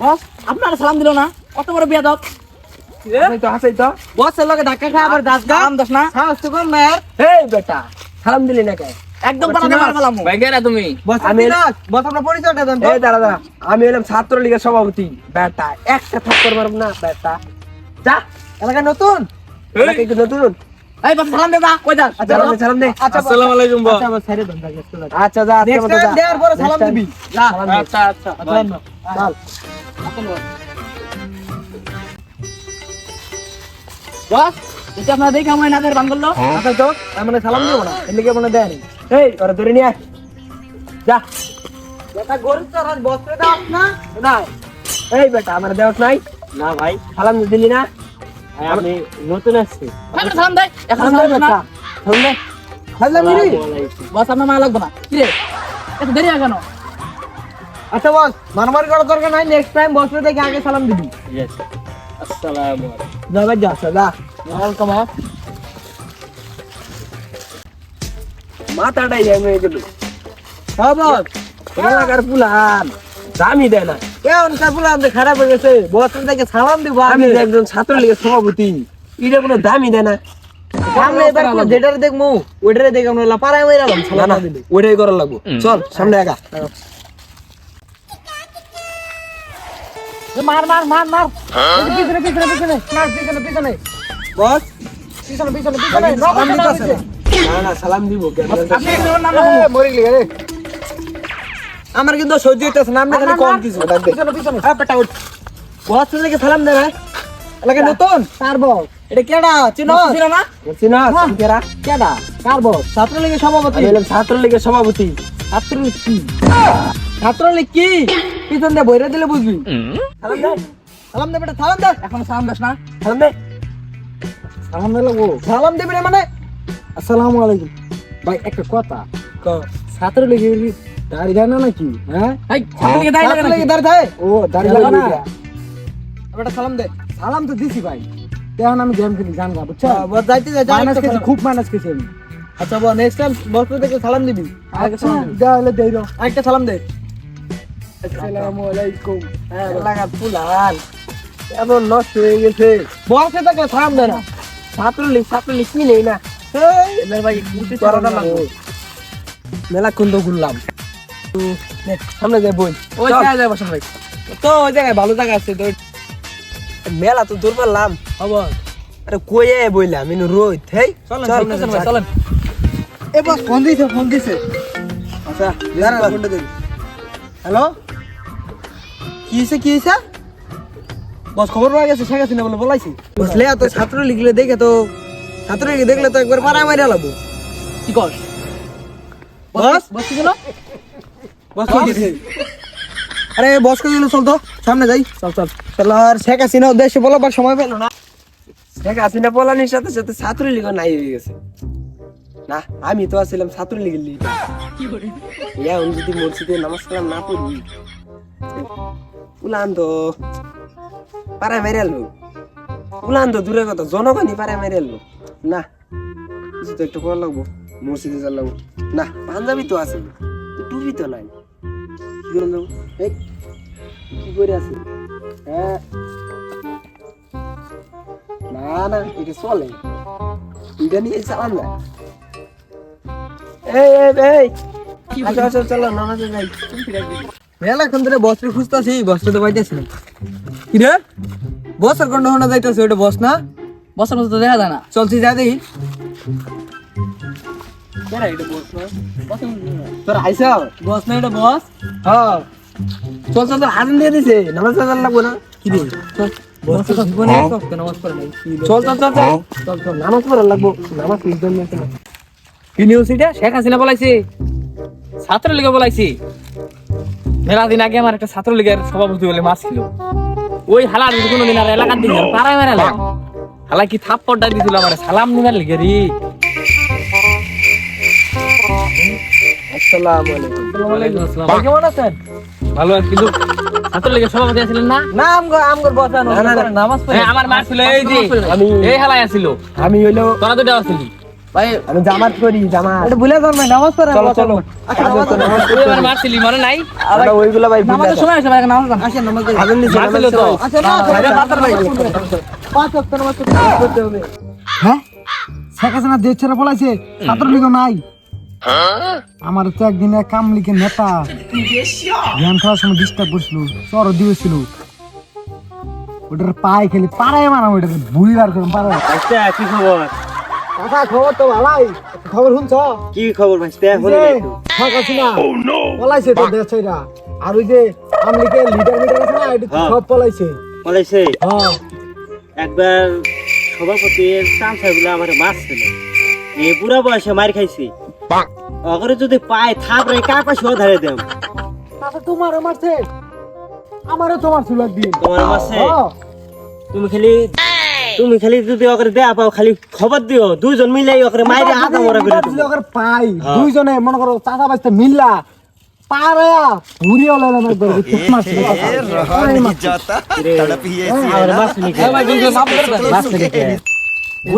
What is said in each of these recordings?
বস আপনারা সালাম দিল না? কত বড় বিয়া দাও হাসাই তো হাসাই তো লগে ধাক্কা খায় আবার দাস গা। সালাম দাস না। সাহস তো কম মেয়ের। এই বেটা সালাম দিলি না। কে একদম তুমি। বস আমি বস আপনার পরিচয়টা দেন এই দাঁড়া দাঁড়া। আমি হলাম ছাত্র লীগের সভাপতি। বেটা একটা থাপ্পড় মারব না বেটা। যা এলাকা নতুন? এলাকায় কি নতুন? এই বস সালাম দে যা কই যাস? আচ্ছা সালাম দে, আচ্ছা আসসালামু আলাইকুম বস। আচ্ছা বস ছেড়ে দেন তাকে একটু লাগে। আচ্ছা যা আজকে মতো যা। দেওয়ার পরে সালাম দিবি। যা। আচ্ছা আচ্ছা বস এটা আপনারা দেখে আমার নাদের করল আচ্ছা তো মানে সালাম দিব না। এদিকে মনে দেয় এই ওরা ধরে নিয়ে। যা। গরিব তো না? না এই বেটা আমার দেওয়াস নাই। না ভাই। সালাম দিলি না? আমি নতুন আসছি। সালাম এখন সালাম না। সালাম সালাম বস আপনার মা লাগবে না। কি রে? এত দেরি কেন? আচ্ছা বস মারামারি করার দরকার নাই নেক্সট টাইম বস রে দেখে আগে সালাম দিবি। ইয়েস আসসালামু আলাইকুম। যা ভাই যা। আচ্ছা, ওয়েলকাম আপ মাথাটাই হয়ে গেল হ্যাঁ বস। এলাকার পুলান। দামি দেয় না। কেমন আমাদের খারাপ হয়ে গেছে। বস দেখে সালাম দিব আমি। একজন ছাত্র লীগের সভাপতি এটা কোনো দামি দেয় না। সামনে এবার কোন যেটারে দেখমু ওইটারে দেখে আমরা পাড়ায় সালাম ওইটাই লাগবো। চল সামনে একা। মার মার মার মার। পিছনে পিছনে পিছনে মার পিছনে পিছনে। বস। পিছনে পিছনে পিছনে। সালাম দিতেছে না না সালাম দিব। কেন? আপনি নাম মরে গেলি রে আমার কিন্তু সহ্য হইতেছে না আপনি খালি কম কিছু। পিছনে পিছনে। হ্যাঁ পেটা উঠ। বস থেকে সালাম দে ভাই। এলাকা নতুন? কার বস? এটা কেডা? চিনো ছিল না? চিনাস? কেরা? কেডা? কার বস? ছাত্রলীগের সভাপতি। আমি ছাত্র লীগের সভাপতি। ছাত্রলীগ কি? ছাত্রলীগ কি? পিছন দিয়ে বইরে দিলে বুঝবি। সালাম দে সালাম দে বেটা সালাম দে। এখন সালাম দাস না। সালাম দে। সালাম দে লাগবো সালাম দেবে রে মানে? আসসালামু আলাইকুম। ভাই একটা কথা। ক। ছাত্রলীগের দাড়ি দেয় না নাকি? হ্যাঁ? লাগে? ছাত্রলীগের দাড়ি দেয়? ও দাঁড়িয়ে লাগবে না। বেটা সালাম দে। সালাম তো দিছি ভাই। তেমন আমি গেম খেলি জান গা বুঝছ যাইতে যাইতে মাইনাস খেয়েছি খুব মাইনাস খেয়েছি আমি। আচ্ছা নেক্সট টাইম বস থেকে সালাম দিবি। আচ্ছা দেওয়া হলে দেই আরেকটা সালাম দে। আসসালামু আলাইকুম। হ্যাঁ, এমন নষ্ট হয়ে গেছে। বসে না। না। মেলা কুন্দ ঘুরলাম। সামনে যাই বই। ওই জায়গায় তো ওই জায়গায় ভালো জায়গা আছে তো মেলা তো দূর পারলাম। খবর? আরে কয়ে বইলাম ইনু রোদ। হেই চলেন, চল। চলেন, ভাই, এ বস ফোন দিছে ফোন দিছে। আচ্ছা হ্যালো? কি হইছে বস খবর পাওয়া গেছে শেখ হাসিনা বলে বলাইছি। বুঝলে ছাত্র লিখলে দেখে তো ছাত্র দেখলে তো একবার পাড়ায় মারা লাগবো কি কর বস বস? কি হলো? বস কি গেছে আরে বস গেল চল তো সামনে যাই। চল চল। চল আর শেখ হাসিনা উদ্দেশ্যে বলবার সময় পেল না। দেখ আসিনা পোলানির সাথে সাথে ছাত্র লীগ নাই হয়ে গেছে। না আমি তো আছিলাম ছাত্র লীগের লিগ ইয়া উনি যদি মসজিদে নামাজ কালাম না পড়ি উলান তো পাড়ায় মেরে এলো উলান তো দূরের কথা জনগণই পাড়ায় মেরে এলো না কিছু তো একটু করা লাগবো মসজিদে যাওয়ার লাগবো। না পাঞ্জাবি তো আছে টুপি তো নাই। কি করে যাব এই কি করে আছে? হ্যাঁ। না না এটা চলে। এটা নিয়ে চালান না। এই এই এই আচ্ছা আচ্ছা চলো নামাজে যাই। মেলাক্ষণ ধরে খুঁজতাছি তো পাইতেছি না। কি রে? বসের কোন হোনা যাইতাছে ওটা বস না? বসের মতো দেখা যায় না। চলছি যা দেখি। তোর আইসা বস না এটা বস হ্যাঁ। চল চল তোর হাজান দিয়ে দিছে। নামাজ চালান লাগবো না? কি রে চল। বস তো জীবনে এক ওয়াক্ত নামাজ পড়ে নাই কি রে? চল চল চল চল। চল চল নামাজ পড়া লাগবো নামাজ পড়তে শেখ হাসিনা বলাইছি। ছাত্রলীগে বলাইছি। মেলা দিন আগে আমার একটা ছাত্রলীগের সভাপতি বলে মারছিল ওই হালা যদি কোনোদিন আর এলাকার দিন পাড়ায় মেরালাম হালা কি থাপ্পড়টা দিছিল আমার সালাম নিবার লিগে রে। আসসালামু আলাইকুম। কেমন আছেন? ভালো আছে। কিন্তু ছাত্রলীগের সভাপতি আছিলেন না? না আমগো আমগো বস না, না, না। নামাজ পড়ে হ্যাঁ, এই যে। আমি এই হালাই আছিল। আমি হইল তোরা দুটা আসলি ভাই আমি জামাত করি জামাত। এটা ভুলে যান ভাই নামাজ পড়ে চলো চলো। আচ্ছা, নামাজ পড়ে, নামাজ তুই আমার মারছিলি মনে নাই? আমরা ওইগুলা ভাই ভুলে নামাজের আছে ভাই নামাজ আসেন নামাজ আগুন দিছে, মারছিল তো। আচ্ছা না ভাই বাতার ভাই পাঁচ ওয়াক্ত নামাজ পড়তে হবে। হ্যাঁ? শেখ হাসিনা দেশ ছেড়ে পলাইছে ছাত্রলীগ নাই। আমার তো একদিন এক কামলিকে নেতা জ্ঞান খাওয়ার সময় ডিস্টার্ব করছিল চর দিয়েছিল। ওটার পায়ে খেলি পাড়ায় মারা ওটাকে বুড়ি বার করে পাড়ায় কি খবর? কাকা খবর তো ভালাই। খবর শুনছ? কি খবর ভাইস্তা বলে যে দে একটু। শেখ হাসিনা পলাইছে তো আর ওই যে আমলিকে লিডার মিডার আছে না এটা হ্যাঁ। সব পলাইছে। বলেছে হ্যাঁ। একবার সভাপতির চামচাগুলো আমার মাছ ছিল এই বুড়া বয়সে মার খাইছি। অগরে যদি পায় থাপ রে কার পাশে ধরে দেম? তাতে তোমারও মারছে। আমারও তোমার ছিল একদিন তোমার মাসে হ্যাঁ। তুমি খালি তুমি খালি যদি অগরে দেয়া পাও খালি খবর দিও। দুইজন মিলে অগরে মাইরে আধা মরা করে যদি দেবো। ওকে পাই হ্যাঁ। দুইজনে মনে করো চাচা বাজতে মিললা ওলা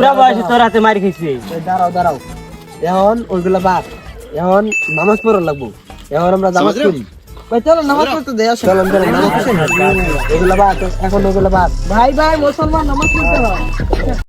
না বয়সে তোর হাতে মারি খাইছি দাঁড়াও দাঁড়াও। এখন ওইগুলা বাদ। এখন নামাজ পড়া লাগবো। এখন আমরা নামাজ পড়ি। ভাই চলো নামাজ পড়তে দেয় নামাজ বাদ এখন বাদ। ভাই ভাই মুসলমান নামাজ পড়তে হয়।